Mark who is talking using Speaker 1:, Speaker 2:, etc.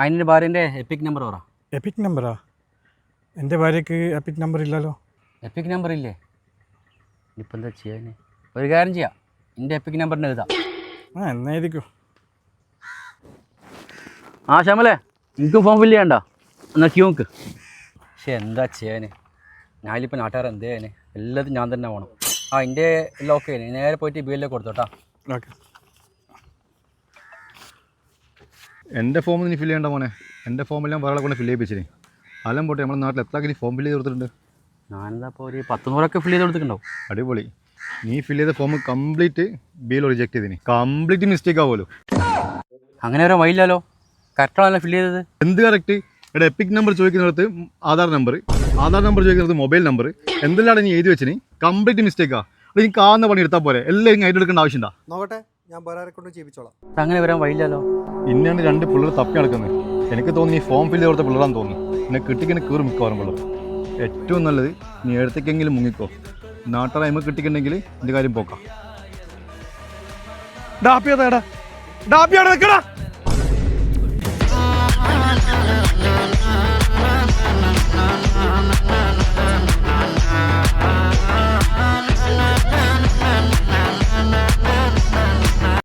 Speaker 1: അതിന്റെ ഭാര്യന്റെ epic number പറ.
Speaker 2: എപ്പിക് നമ്പറാ എന്റെ ഭാര്യക്ക് എപ്പിക് നമ്പർ ഇല്ലല്ലോ.
Speaker 1: എപ്പിക് നമ്പർ ഇല്ലേ? ഇപ്പം എന്താ ചെയ്യാൻ ഒരു കാര്യം ചെയ്യാം. എന്റെ എപ്പിക് നമ്പറിന് എഴുതാം.
Speaker 2: ആ എന്നാ എഴുതിക്കോ.
Speaker 1: ആ ശ്യാമലേ എനിക്ക് ഫോം ഫില്ല് ചെയ്യണ്ട. എന്നാൽ ക്യൂ നോക്ക്. പക്ഷേ എന്താ ചെയ്യാൻ ഞാനിപ്പോൾ നാട്ടുകാർ എന്ത് ചെയ്യാൻ എല്ലാത്തും ഞാൻ തന്നെ പോകണം ആ എന്റെ എല്ലാം ഓക്കെ നേരെ പോയിട്ട് ബി എല്ലാം കൊടുത്തോട്ടാ.
Speaker 2: ഓക്കെ
Speaker 3: എന്റെ ഫോം നീ ഫില്ല് ചെയ്യേണ്ട മോനെ. എന്റെ ഫോമെല്ലാം വേറെ കൊണ്ട് ഫില്ല് ചെയ്യിപ്പിച്ചിന്. അലം പോട്ടെ നമ്മുടെ നാട്ടിൽ എത്ര ഫോം ഫില്ല് ചെയ്ത് കൊടുത്തിട്ടുണ്ട്?
Speaker 1: ഞാനെന്താ ഇപ്പോൾ ഒരു പത്ത് നൂറൊക്കെ ഫില്ല് ചെയ്ത് കൊടുത്തിട്ടുണ്ടാവും.
Speaker 3: അടിപൊളി. നീ ഫില്ല് ചെയ്ത ഫോം കംപ്ലീറ്റ് ബിയിൽ റിജക്ട് ചെയ്തിന്. കംപ്ലീറ്റ് മിസ്റ്റേക്ക് ആവുമല്ലോ.
Speaker 1: അങ്ങനെ വരാൻ വൈകില്ലല്ലോ കറക്റ്റാണല്ലോ ഫില്ല് ചെയ്തത്.
Speaker 3: എന്ത് കറക്റ്റ് ഇവിടെ എപ്പിക് നമ്പർ ചോദിക്കുന്നിടത്ത് ആധാർ നമ്പർ ആധാർ നമ്പർ ചോദിക്കുന്നിടത്ത് മൊബൈൽ നമ്പർ എന്തെല്ലാം നീ എഴുതി വെച്ചിന്? കംപ്ലീറ്റ് മിസ്റ്റേക്കാ അത് നീ കാണുന്ന പണി എടുത്താൽ പോരെ. എല്ലാം ഇങ്ങനെ ആയിട്ട് എടുക്കേണ്ട ആവശ്യമുണ്ടാ
Speaker 4: നോക്കട്ടെ. ഞാൻ വേറെ കൊണ്ട് ചെയ്യിപ്പിച്ചോളാം
Speaker 1: അങ്ങനെ വരാൻ വഴിയില്ലല്ലോ.
Speaker 3: ഇന്നാണ് രണ്ട് പിള്ളേർ തപ്പി നടക്കുന്നത്. എനിക്ക് തോന്നുന്നു ഈ ഫോം ഫില്ല് കൊടുത്ത പിള്ളേരാന്ന് തോന്നുന്നു. എന്നെ കിട്ടിക്കുന്ന കീറും മിക്കവാറും പിള്ളേർ ഏറ്റവും നല്ലത് നീ എടുത്തേക്കെങ്കിലും മുങ്ങിക്കോ. നാട്ടറായ്മ കിട്ടിക്കുന്നുണ്ടെങ്കിൽ കിട്ടിക്കുണ്ടെങ്കിൽ എന്റെ കാര്യം പോക്കാം.
Speaker 2: ഡാപ്പിയാടാ ഡാപ്പിയാണ് നിൽക്കടാ.